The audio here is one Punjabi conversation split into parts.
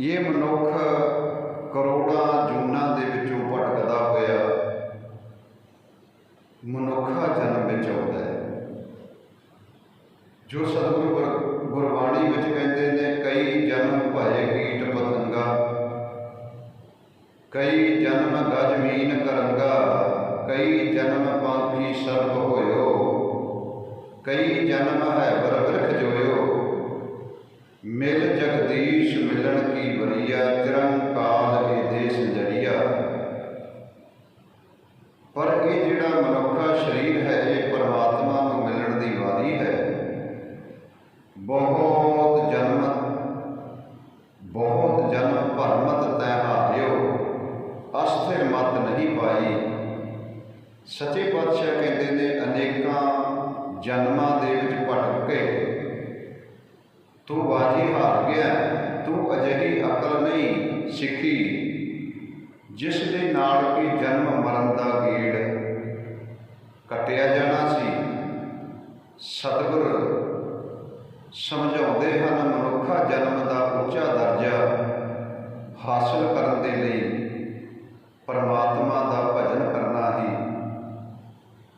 ਇਹ ਮਨੁੱਖ ਕਰੋੜਾਂ ਜੂਨਾਂ ਦੇ ਵਿੱਚੋਂ ਭਟਕਦਾ ਹੋਇਆ ਮਨੁੱਖਾ ਜਨਮ ਵਿੱਚ ਆਉਂਦਾ ਹੈ। ਜੋ ਸਤਿਗੁਰੂ ਗੁਰਬਾਣੀ ਵਿੱਚ ਕਹਿੰਦੇ ਨੇ, ਕਈ ਜਨਮ ਭਏ ਕੀਟ ਪਤੰਗਾ, ਕਈ ਜਨਮ ਗਜ਼ਮੀਨ ਕਰੰਗਾ, ਕਈ ਜਨਮ ਪੰਖੀ ਸਰਬ ਹੋਇਓ, ਕਈ ਜਨਮ ਹੈ ਬਰ ਬਿਰਖ ਜੋਇਓ, ਮਿਲ ਜਗਦੀਸ਼ ਮਿਲਣ ਕੀ ਵਰੀਆ ਚਿਰੰਕਾਲ ਇਹ ਦੇਸ ਜਰੀਆ ਪਰ ਇਹ ਜਿਹੜਾ ਮਨੁੱਖਾ ਸਰੀਰ ਹੈ, ਇਹ ਪਰਮਾਤਮਾ ਨੂੰ ਮਿਲਣ ਦੀ ਵਾਰੀ ਹੈ। ਬਹੁਤ ਜਨਮ ਬਹੁਤ ਜਨਮ ਭਰਮਤ ਤੈ ਹਾਰਿਓ ਅਸਥਿਰ ਮਤ ਨਹੀਂ ਪਾਈ। ਸੱਚੇ ਪਾਤਸ਼ਾਹ ਕਹਿੰਦੇ ਨੇ, ਅਨੇਕਾਂ ਜਨਮਾਂ ਤੂੰ ਬਾਜੀ ਹਾਰ ਗਿਆ ਤੂੰ ਅਜਿਹੀ ਅਕਲ ਨਹੀਂ ਸਿੱਖੀ, ਜਿਸ ਦੇ ਨਾਲ ਕਿ ਜਨਮ ਮਰਨ ਦਾ ਗੇੜ ਕੱਟਿਆ ਜਾਣਾ ਸੀ। ਸਤਿਗੁਰ, ਸਮਝਾਉਂਦੇ ਹਨ ਮਨੁੱਖਾ ਜਨਮ ਦਾ ਉੱਚਾ ਦਰਜਾ ਹਾਸਲ ਕਰਨ ਦੇ ਲਈ ਪਰਮਾਤਮਾ ਦਾ ਭਜਨ ਕਰਨਾ ਹੀ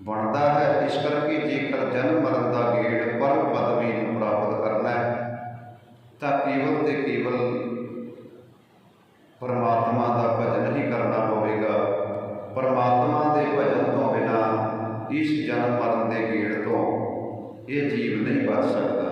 ਬਣਦਾ ਹੈ। ਇਸ ਕਰਕੇ ਜੇਕਰ ਜਨਮ ਮਰਨ ਦਾ ਗੇੜ ਪਰਮ ਪਦਵੀ ਨੂੰ ਪ੍ਰਾਪਤ ਕਰਨਾ ਹੈ ਤਾਂ ਕੇਵਲ ਤੇ ਕੇਵਲ ਪਰਮਾਤਮਾ ਦਾ ਭਜਨ ਹੀ ਕਰਨਾ ਪਵੇਗਾ, ਪਰਮਾਤਮਾ ਦੇ ਭਜਨ ਤੋਂ ਬਿਨਾ ਇਸ ਜਨਮ ਮਰਨ ਦੇ ਗੇੜ ਤੋਂ ਇਹ ਜੀਵ ਨਹੀਂ ਬਚ ਸਕਦਾ।